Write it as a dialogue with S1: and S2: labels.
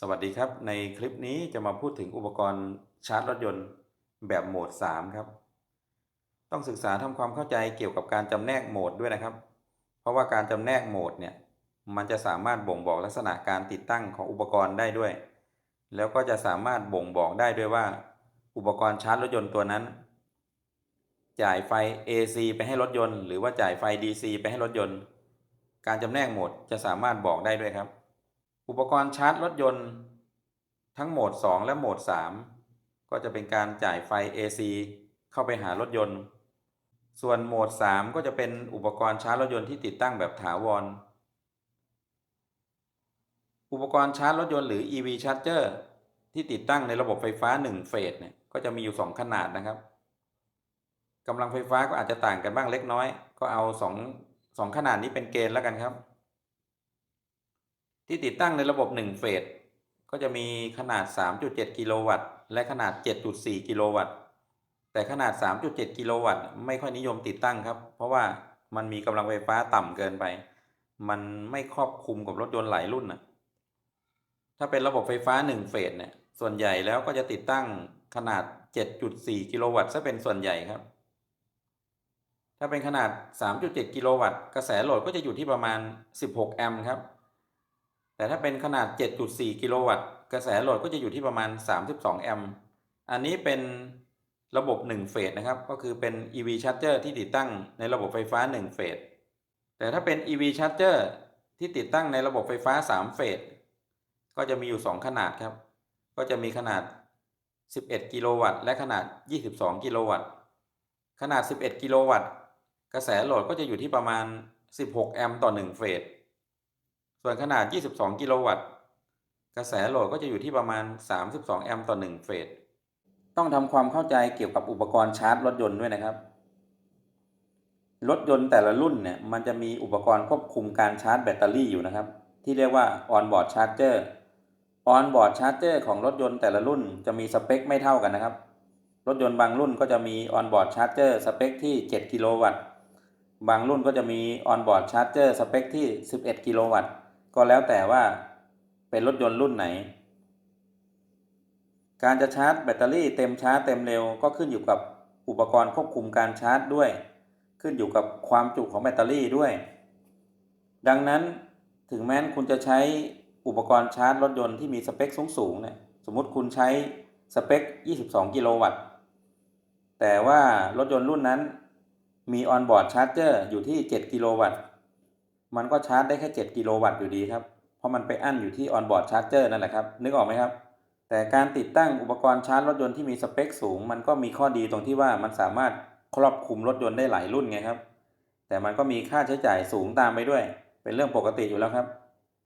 S1: สวัสดีครับ ในคลิปนี้จะมาพูดถึงอุปกรณ์ชาร์จรถยนต์แบบโหมด 3 ครับ ต้องศึกษาทำความเข้าใจเกี่ยวกับการจำแนกโหมดด้วยนะครับ เพราะว่าการจำแนกโหมดเนี่ยมันจะสามารถบ่งบอกลักษณะการติดตั้งของอุปกรณ์ได้ด้วย แล้วก็จะสามารถบ่งบอกได้ด้วยว่า อุปกรณ์ชาร์จรถยนต์ตัวนั้น จ่ายไฟ AC ไปให้รถยนต์ หรือว่าจ่ายไฟ DC ไปให้รถยนต์ การจำแนกโหมดจะสามารถบอกได้ด้วยครับ อุปกรณ์ชาร์จรถยนต์ ทั้งโหมด 2 และโหมด 3 ก็จะเป็นการจ่ายไฟ AC เข้าไปหารถยนต์ ส่วนโหมด 3 ก็จะเป็นอุปกรณ์ชาร์จรถยนต์ที่ติดตั้งแบบถาวร อุปกรณ์ชาร์จรถยนต์หรือ EV Charger ที่ติดตั้งในระบบไฟฟ้า 1 เฟสเนี่ยก็จะมีอยู่ 2 ขนาดนะครับกำลังไฟฟ้าก็อาจจะต่างกันบ้างเล็กน้อย ก็เอา 2 2 ขนาดนี้เป็นเกณฑ์แล้วกันครับ ที่ติดตั้งในระบบ 1 เฟส ก็จะมีขนาด 3.7 กิโลวัตต์ และขนาด 7.4 กิโลวัตต์ แต่ขนาด 3.7 กิโลวัตต์ไม่ค่อยนิยมติดตั้งครับ เพราะว่ามันมีกำลังไฟฟ้าต่ำเกินไป มันไม่ครอบคลุมกับรถยนต์หลายรุ่นนะถ้าเป็นระบบไฟฟ้า 1 เฟสเนี่ย ส่วนใหญ่แล้วก็จะติดตั้งขนาด 7.4 กิโลวัตต์ซะเป็นส่วนใหญ่ครับ ถ้าเป็นขนาด 3.7 กิโลวัตต์ กระแสโหลดก็จะอยู่ที่ประมาณ 16 แอมป์ครับ แต่ถ้าเป็นขนาด 7.4 กิโลวัตต์ กระแสโหลดก็จะอยู่ที่ประมาณ 32 แอมป์ อันนี้เป็นระบบ 1 เฟสนะครับ ก็คือเป็น EV Charger ที่ติดตั้งในระบบไฟฟ้า 1 เฟส แต่ถ้าเป็น EV Charger ที่ติดตั้งในระบบไฟฟ้า 3 เฟส ก็จะมีอยู่ 2 ขนาดครับ ก็จะมีขนาด 11 กิโลวัตต์ และขนาด 22 กิโลวัตต์ ขนาด 11 กิโลวัตต์ กระแสโหลดก็จะอยู่ที่ประมาณ 16 แอมป์ต่อ 1 เฟส ส่วนขนาด 22 กิโลวัตต์ กระแสโหลดก็จะอยู่ที่ประมาณ 32 แอมป์ต่อ 1 เฟส ต้องทำความเข้าใจเกี่ยวกับอุปกรณ์ชาร์จรถยนต์ด้วยนะครับ รถยนต์แต่ละรุ่นเนี่ยมันจะมีอุปกรณ์ควบคุมการชาร์จแบตเตอรี่อยู่นะครับ ที่เรียกว่า on-board charger on-board charger ของรถยนต์แต่ละรุ่นจะมีสเปคไม่เท่ากันนะครับ รถยนต์บางรุ่นก็จะมี on-board charger สเปคที่ 7 กิโลวัตต์บางรุ่นก็จะมี on-board charger สเปคที่ 11 กิโลวัตต์ ก็แล้วแต่ว่าเป็นรถยนต์รุ่นไหน การจะชาร์จแบตเตอรี่เต็มช้าเต็มเร็วก็ขึ้นอยู่กับอุปกรณ์ควบคุมการชาร์จด้วย ขึ้นอยู่กับความจุของแบตเตอรี่ด้วย ดังนั้นถึงแม้คุณจะใช้อุปกรณ์ชาร์จรถยนต์ที่มีสเปคสูงๆเนี่ยสมมติคุณใช้สเปค 22 กิโลวัตต์ แต่ว่ารถยนต์รุ่นนั้นมี on-board charger อยู่ที่ 7 กิโลวัตต์ มันก็ชาร์จได้แค่ 7 กิโลวัตต์อยู่ดีครับ เพราะมันไปอั้นอยู่ที่ออนบอร์ดชาร์จเจอร์นั่นแหละครับ นึกออกไหมครับ แต่การติดตั้งอุปกรณ์ชาร์จรถยนต์ที่มีสเปคสูง มันก็มีข้อดีตรงที่ว่ามันสามารถครอบคลุมรถยนต์ได้หลายรุ่นไงครับ แต่มันก็มีค่าใช้จ่ายสูงตามไปด้วย เป็นเรื่องปกติอยู่แล้วครับ